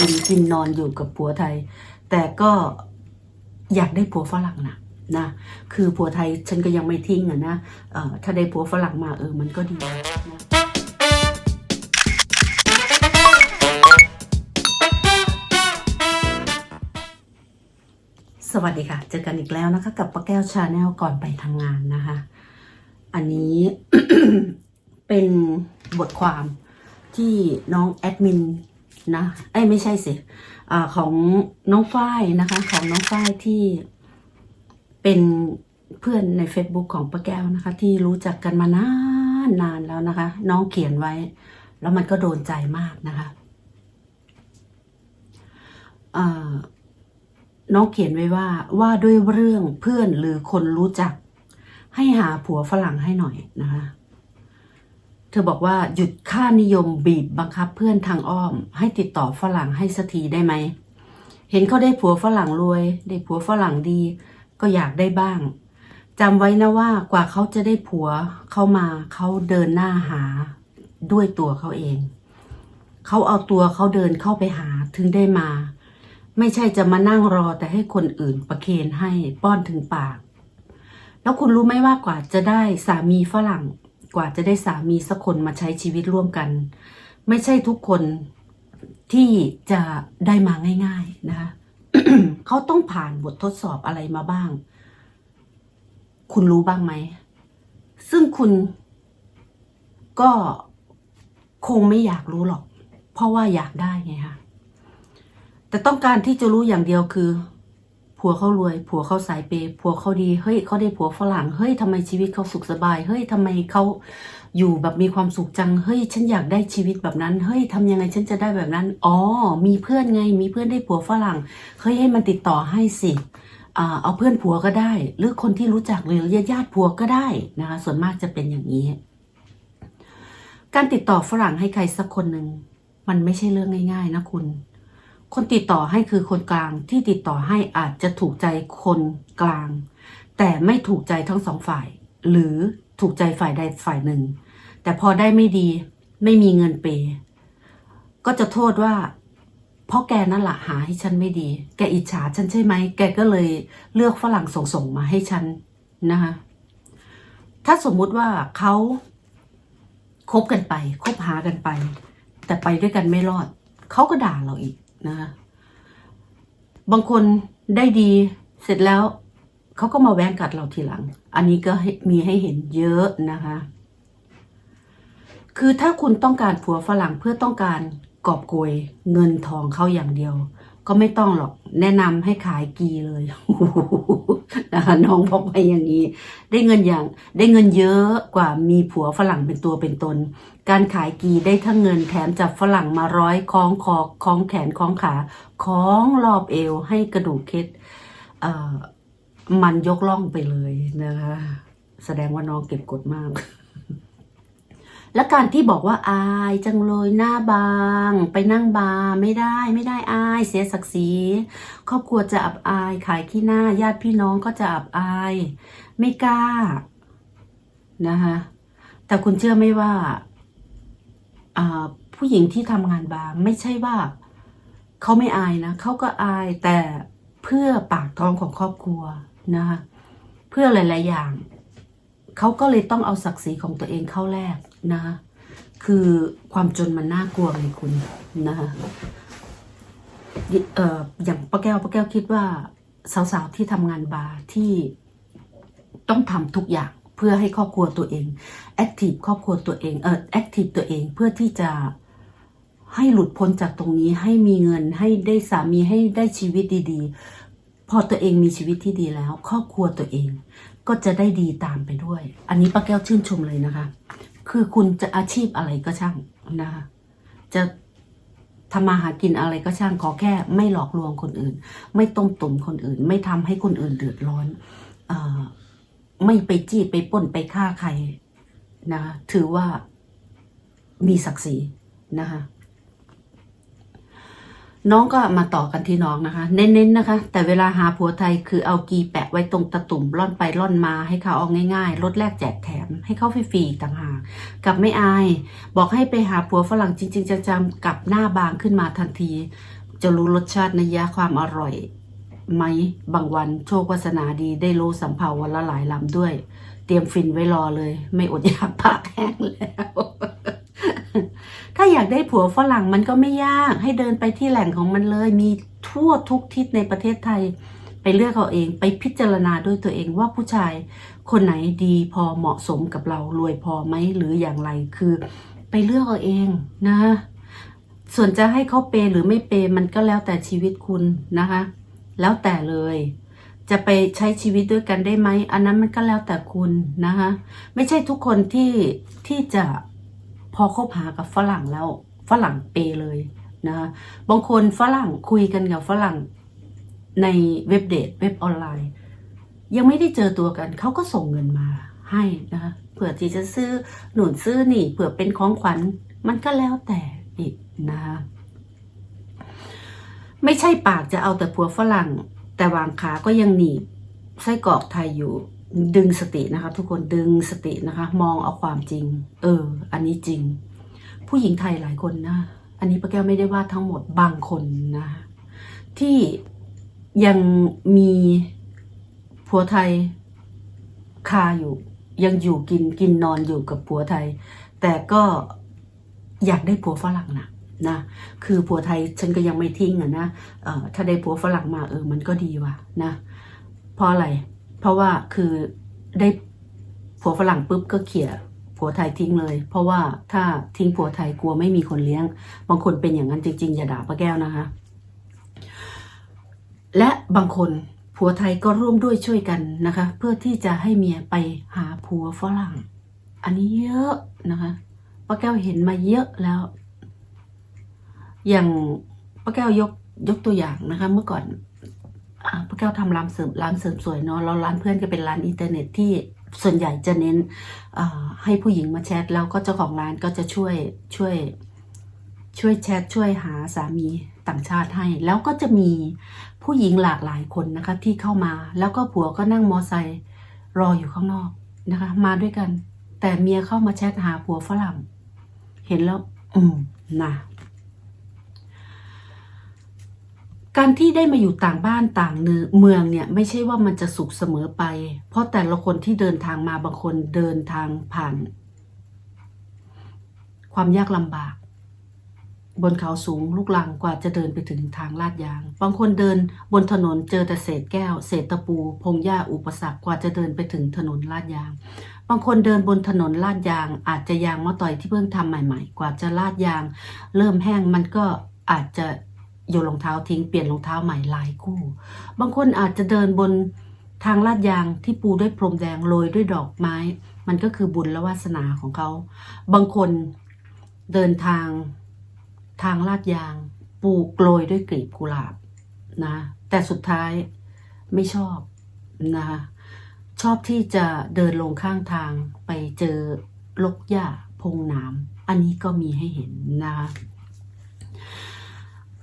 กินกินนอนอยู่กับผัวไทย แต่ก็อยากได้ผัวฝรั่งนะนะคือผัวไทยฉันก็ยังไม่ทิ้งอะนะเอ่อถ้าได้ผัวฝรั่งมาเออมันก็ดีนะสวัสดีค่ะ เจอกันอีกแล้วนะคะ กับป้าแก้วชาแนลก่อนไปทำงานนะคะ อันนี้เป็นบทความที่น้องแอดมิน นะเอ้ไม่ใช่สิอของน้องฝ้ายนะคะ ของน้องฝ้ายที่เป็นเพื่อนใน Facebook ของป้าแก้วนะคะ ที่รู้จักกันมานานนานแล้วนะคะ น้องเขียนไว้ แล้วมันก็โดนใจมากนะคะน้องเขียนไว้ว่าว่าด้วยเรื่องเพื่อนหรือคนรู้จัก ให้หาผัวฝรั่งให้หน่อยนะคะ เธอบอกว่าหยุดค่านิยมบีบบังคับเพื่อนทางอ้อม ให้ติดต่อฝรั่งให้สักทีได้ไหม เห็นเขาได้ผัวฝรั่งรวย ได้ผัวฝรั่งดี ก็อยากได้บ้างจำไว้นะว่ากว่าเขาจะได้ผัวเข้ามาเขาเดินหน้าหาด้วยตัวเขาเอง เขาเอาตัวเขาเดินเข้าไปหาถึงได้มา ไม่ใช่จะมานั่งรอแต่ให้คนอื่นประเคนให้ป้อนถึงปาก แล้วคุณรู้ไหมว่ากว่าจะได้สามีฝรั่ง กว่าจะได้สามีสักคนมาใช้ชีวิตร่วมกัน ไม่ใช่ทุกคนที่จะได้มาง่าย ๆนะคะเขาต้องผ่านบททดสอบอะไรมาบ้าง คุณรู้บ้างไหม ซึ่งคุณก็คงไม่อยากรู้หรอก เพราะว่าอยากได้ไงคะแต่ต้องการที่จะรู้อย่างเดียวคือ ผัวเขารวย ผัวเขาสายเปย์ผัวเขาดีเฮ้ยเขาได้ผัวฝรั่งเฮ้ยทำไมชีวิตเขาสุขสบาย เฮ้ยทำไมเขาอยู่แบบมีความสุขจังเฮ้ย ฉันอยากได้ชีวิตแบบนั้น เฮ้ยทำยังไงฉันจะได้แบบนั้น อ๋อ มีเพื่อนไง มีเพื่อนได้ผัวฝรั่งเฮ้ยให้มันติดต่อให้สิเอาเพื่อนผัวก็ได้ หรือคนที่รู้จักหรือญาติญาติผัวก็ได้นะคะส่วนมากจะเป็นอย่างนี้ การติดต่อฝรั่งให้ใครสักคนหนึ่งมันไม่ใช่เรื่องง่าย ๆ นะคุณ คนติดต่อให้คือคนกลางที่ติดต่อให้อาจจะถูกใจคนกลาง แต่ไม่ถูกใจทั้งสองฝ่าย หรือถูกใจฝ่ายใดฝ่ายหนึ่ง แต่พอได้ไม่ดีไม่มีเงินเปย์ก็จะโทษว่า เพราะแกนั่นแหละหาให้ฉันไม่ดี แกอิจฉาฉันใช่ไหม แกก็เลยเลือกฝรั่งส่งส่งมาให้ฉันนะคะถ้าสมมุติว่าเขาคบกันไปคบหากันไป แต่ไปด้วยกันไม่รอด เขาก็ด่าเราอีก นะคะ บางคนได้ดีเสร็จแล้วเขาก็มาแว้งกัดเราทีหลัง อันนี้ก็มีให้เห็นเยอะนะคะ คือถ้าคุณต้องการผัวฝรั่งเพื่อต้องการกอบโกยเงินทองเขาอย่างเดียว ก็ไม่ต้องหรอกแนะนำให้ขายกีเลยนะคะน้องบอกไปอย่างนี้ ได้เงินอย่างได้เงินเยอะกว่ามีผัวฝรั่งเป็นตัวเป็นตน การขายกีได้ทั้งเงินแถมจับฝรั่งมาร้อยคล้องคอคล้องแขนคล้องขาคล้องรอบเอวให้กระดูกเคล็ดเอ่อมันยกล่องไปเลยนะคะ แสดงว่าน้องเก็บกดมาก และการที่บอกว่าอายจังเลยหน้าบาง ไปนั่งบาร์ไม่ได้ไม่ได้อายเสียศักดิ์ศรีครอบครัวจะอับอายขายขี้หน้าญาติพี่น้องก็จะอับอาย ไม่กล้านะคะแต่คุณเชื่อไหมว่าอ่าผู้หญิงที่ทำงานบาร์ไม่ใช่ว่าเขาไม่อายนะเขาก็อายแต่เพื่อปากท้องของครอบครัวนะคะเพื่อหลาย ๆ อย่าง เขาก็เลยต้องเอาศักดิ์ศรีของตัวเองเข้าแลก นะคะคือความจนมันน่ากลัวไงคุณนะคะเอ่ออย่างป้าแก้วป้าแก้วคิดว่า สาวๆที่ทำงานบาร์ที่ต้องทำทุกอย่างเพื่อให้ครอบครัวตัวเองแอคทีฟครอบครัวตัวเองเออแอคทีฟตัวเองเพื่อที่จะให้หลุดพ้นจากตรงนี้ให้มีเงินให้ได้สามีให้ได้ชีวิตดีๆ พอตัวเองมีชีวิตที่ดีแล้ว ครอบครัวตัวเองก็จะได้ดีตามไปด้วย อันนี้ป้าแก้วชื่นชมเลยนะคะ คือคุณจะอาชีพอะไรก็ช่างนะคะจะทำมาหากินอะไรก็ช่างขอแค่ ไม่หลอกลวงคนอื่น ไม่ต้มตุ๋มคนอื่น ไม่ทำให้คนอื่นเดือดร้อนอไม่ไปจี้ไปป้นไปฆ่าใครนะถือว่ามีศักดิ์ศรีนะคะ น้องก็มาต่อกันที่น้องนะคะ เน้นๆนะคะ แต่เวลาหาผัวไทยคือเอากีแปะไว้ตรงตะตุ่มร่อนไปร่อนมาให้เขาเอาง่ายๆลดแลกแจกแถมให้เขาฟรีๆต่างหากกับไม่อาย บอกให้ไปหาผัวฝรั่งจริง ๆจังๆกับหน้าบางขึ้นมาทันที จะรู้รสชาตินยะความอร่อยไหมบางวันโชควาสนาดีได้โลสำเภาวันละหลายลำด้วย เตรียมฟินไว้รอเลย ไม่อดอยากปากแห้งแล้ว ถ้าอยากได้ผัวฝรั่งมันก็ไม่ยาก ให้เดินไปที่แหล่งของมันเลย มีทั่วทุกทิศในประเทศไทย ไปเลือกเอาเอง ไปพิจารณาด้วยตัวเองว่าผู้ชาย คนไหนดีพอเหมาะสมกับเรา รวยพอไหมหรืออย่างไรคือ ไปเลือกเอาเองนะ ส่วนจะให้เขาเปย์หรือไม่เปย์มันก็แล้วแต่ชีวิตคุณนะคะ แล้วแต่เลยจะไปใช้ชีวิตด้วยกันได้ไหม อันนั้นมันก็แล้วแต่คุณนะคะ ไม่ใช่ทุกคนที่ที่จะ พอคบหากับฝรั่งแล้วฝรั่งเปย์เลยนะคะบางคนฝรั่งคุยกันกับฝรั่งในเว็บเดทเว็บออนไลน์ ยังไม่ได้เจอตัวกันเขาก็ส่งเงินมาให้นะคะเผื่อที่จะซื้อหนุนซื้อนี่เผื่อเป็นของขวัญมันก็แล้วแต่อีกนะคะไม่ใช่ปากจะเอาแต่ผัวฝรั่ง แต่วางขาก็ยังหนีบไส้กรอกไทยอยู่ ดึงสตินะคะ ทุกคนดึงสตินะคะ มองเอาความจริง เออ อันนี้จริง ผู้หญิงไทยหลายคนนะ อันนี้ป้าแก้วไม่ได้ว่าทั้งหมดบางคนนะ ที่ยังมีผัวไทยคาอยู่ ยังอยู่กินกินนอนอยู่กับผัวไทย แต่ก็อยากได้ผัวฝรั่งนะนะคือผัวไทยฉันก็ยังไม่ทิ้งอะนะเออถ้าได้ผัวฝรั่งมาเออมันก็ดีว่ะนะเพราะอะไร เพราะว่าคือได้ผัวฝรั่งปุ๊บก็เขี่ยผัวไทยทิ้งเลย เพราะว่าถ้าทิ้งผัวไทยกลัวไม่มีคนเลี้ยง บางคนเป็นอย่างนั้นจริงๆ อย่าด่าป้าแก้วนะคะ และบางคนผัวไทยก็ร่วมด้วยช่วยกันนะคะ เพื่อที่จะให้เมียไปหาผัวฝรั่ง อันนี้เยอะนะคะป้าแก้วเห็นมาเยอะแล้ว อย่างป้าแก้วยกยกตัวอย่างนะคะ เมื่อก่อน อ่าป้าแก้วทำร้านเสริมร้านเสริมสวยเนาะแล้วร้านเพื่อนก็เป็นร้านอินเทอร์เน็ตที่ส่วนใหญ่จะเน้นให้ผู้หญิงมาแชทแล้วก็เจ้าของร้านก็จะช่วยช่วยช่วยแชทช่วยหาสามีต่างชาติให้ แล้วก็จะมีผู้หญิงหลากหลายคนนะคะที่เข้ามา แล้วก็ผัวก็นั่งมอไซค์รออยู่ข้างนอกนะคะ มาด้วยกัน แต่เมียเข้ามาแชทหาผัวฝรั่ง เห็นแล้ว อืมนะ การที่ได้มาอยู่ต่างบ้านต่างเมืองเนี่ยไม่ใช่ว่ามันจะสุขเสมอไป เพราะแต่ละคนที่เดินทางมาบางคนเดินทางผ่าน ความยากลำบาก บนเขาสูงลูกลังกว่าจะเดินไปถึงทางลาดยาง บางคนเดินบนถนนเจอแต่เศษแก้ว เศษตะปู พงหญ้าอุปสรรคกว่าจะเดินไปถึงถนนลาดยาง บางคนเดินบนถนนลาดยาง อาจจะยางมะตอยที่เพิ่งทำใหม่ ๆ กว่าจะลาดยาง เริ่มแห้งมันก็อาจจะ โยนรองเท้าทิ้งเปลี่ยนรองเท้าใหม่หลายคู่ บางคนอาจจะเดินบนทางลาดยางที่ปูด้วยพรมแดงโรยด้วยดอกไม้ มันก็คือบุญและวาสนาของเขา บางคนเดินทางทางลาดยาง ปูกโรยด้วยกลีบกุหลาบนะแต่สุดท้ายไม่ชอบนะคะชอบที่จะเดินลงข้างทางไปเจอลกหญ้าพงหนามอันนี้ก็มีให้เห็นนะคะ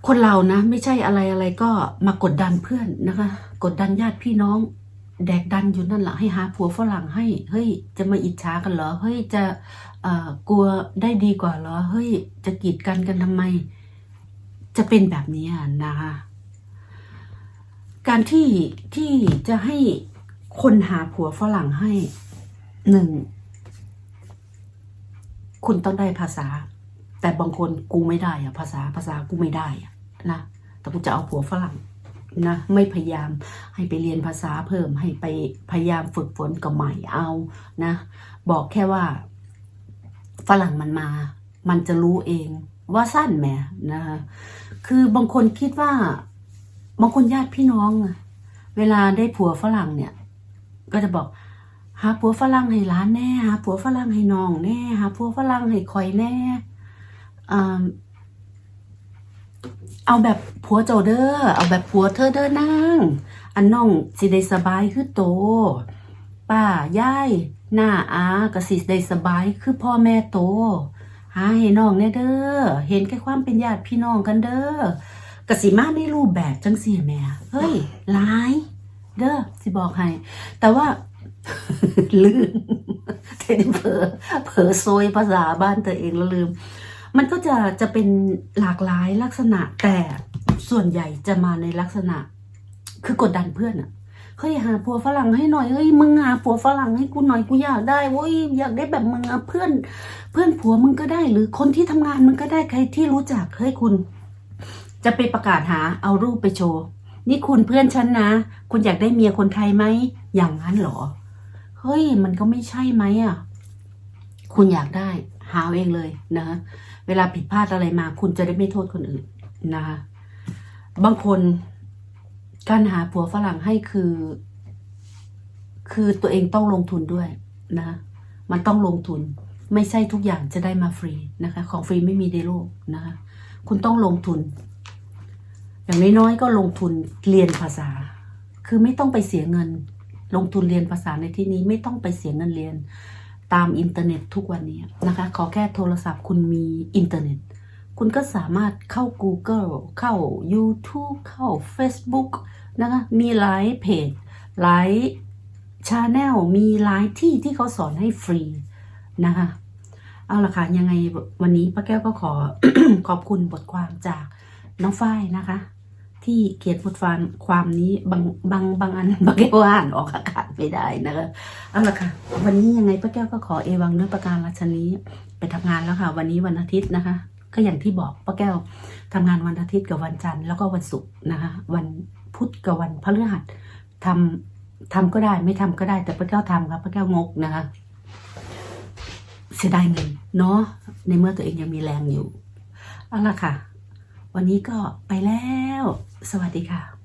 คนเรานะ ไม่ใช่อะไรอะไรก็มากดดันเพื่อนนะคะ กดดันญาติพี่น้อง แดกดันอยู่นั่นแหละให้หาผัวฝรั่งให้ เฮ้ย จะมาอิจฉากันเหรอเฮ้ยจะเอ่อกลัวได้ดีกว่าเหรอเฮ้ย จะกีดกันกันทำไม จะเป็นแบบนี้นะคะ การที่ที่จะให้คนหาผัวฝรั่งให้หนึ่งคุณต้องได้ภาษา แต่บางคนกูไม่ได้อะภาษาภาษากูไม่ได้อะนะแต่กูจะเอาผัวฝรั่งนะไม่พยายามให้ไปเรียนภาษาเพิ่มให้ไปพยายามฝึกฝนกับใหม่เอานะ บอกแค่ว่าฝรั่งมันมา มันจะรู้เองว่าสั้นแหมนะคะคือบางคนคิดว่า บางคนญาติพี่น้องเวลาได้ผัวฝรั่งเนี่ย ก็จะบอกหาผัวฝรั่งให้ร้านแน่หาผัวฝรั่งให้น้องแน่หาผัวฝรั่งให้คอยแน่ เอาแบบผัวเจ้าเด้อ เอาแบบผัวเธอเด้อนาง อันน้องสิได้สบายคือโต ป้ายายหน้าอาก็สิได้สบายคือพ่อแม่โต หาให้น้องแน่เด้อ เห็นแค่ความเป็นญาติพี่น้องกันเด้อกสิมาในรูปแบบจังสี่แม่เฮ้ยหลาย เด้อสิบอกให้ แต่ว่าลืมเทนเผลอเผอโซยภาษาบ้านตัวเองแล้วลืม มันก็จะจะเป็นหลากหลายลักษณะแต่ส่วนใหญ่จะมาในลักษณะ คือกดดันเพื่อนอะเฮ้ยหาผัวฝรั่งให้หน่อยเฮ้ยมึงหาผัวฝรั่งให้กูหน่อยกูอยากได้เว้ยอยากได้แบบมึงอะเพื่อน เพื่อนผัวมึงก็ได้ หรือคนที่ทำงานมึงก็ได้ใครที่รู้จักเฮ้ยคุณ จะไปประกาศหาเอารูปไปโชว์นี่คุณเพื่อนฉันนะ คุณอยากได้เมียคนไทยไหมอย่างนั้นเหรอ เฮ้ย มันก็ไม่ใช่ไหมอะ คุณอยากได้ หาเองเลยนะเวลาผิดพลาดอะไรมา คุณจะได้ไม่โทษคนอื่นนะคะบางคนการหาผัวฝรั่งให้คือ คือตัวเองต้องลงทุนด้วยนะมันต้องลงทุน ไม่ใช่ทุกอย่างจะได้มาฟรีนะคะ ของฟรีไม่มีในโลกนะคะคุณต้องลงทุน อย่างน้อยๆก็ลงทุนเรียนภาษา คือไม่ต้องไปเสียเงิน ลงทุนเรียนภาษาในที่นี้ไม่ต้องไปเสียเงินเรียน ตามอินเทอร์เน็ตทุกวันนี้นะคะ ขอแค่โทรศัพท์คุณมีอินเทอร์เน็ต คุณก็สามารถเข้า Google เข้า YouTube เข้า Facebook นะคะ มีหลายเพจหลายชาแนลมีหลายที่ที่เขาสอนให้ฟรีนะคะ เอาละค่ะ ยังไงวันนี้ป้าแก้วก็ขอขอบคุณบทความจากน้องฝ้ายนะคะ ที่เขียนบทความความนี้บางบางบางอันป้าแก้วอ่านออกอากาศ ไม่ได้นะคะเอาละค่ะ วันนี้ยังไงป้าแก้วก็ขอเอวังเนื้อประการราชนี้ไปทำงานแล้วค่ะ วันนี้วันอาทิตย์นะคะ ก็อย่างที่บอกป้าแก้วทำงานวันอาทิตย์กับวันจันทร์แล้วก็วันศุกร์นะคะ วันพุธกับวันพฤหัสทำทำก็ได้ไม่ทำก็ได้แต่ป้าแก้วทำครับป้าแก้วงกนะคะ เสียดายเงินเนาะในเมื่อตัวเองยังมีแรงอยู่เอาละค่ะ วันนี้ก็ไปแล้ว สวัสดีค่ะ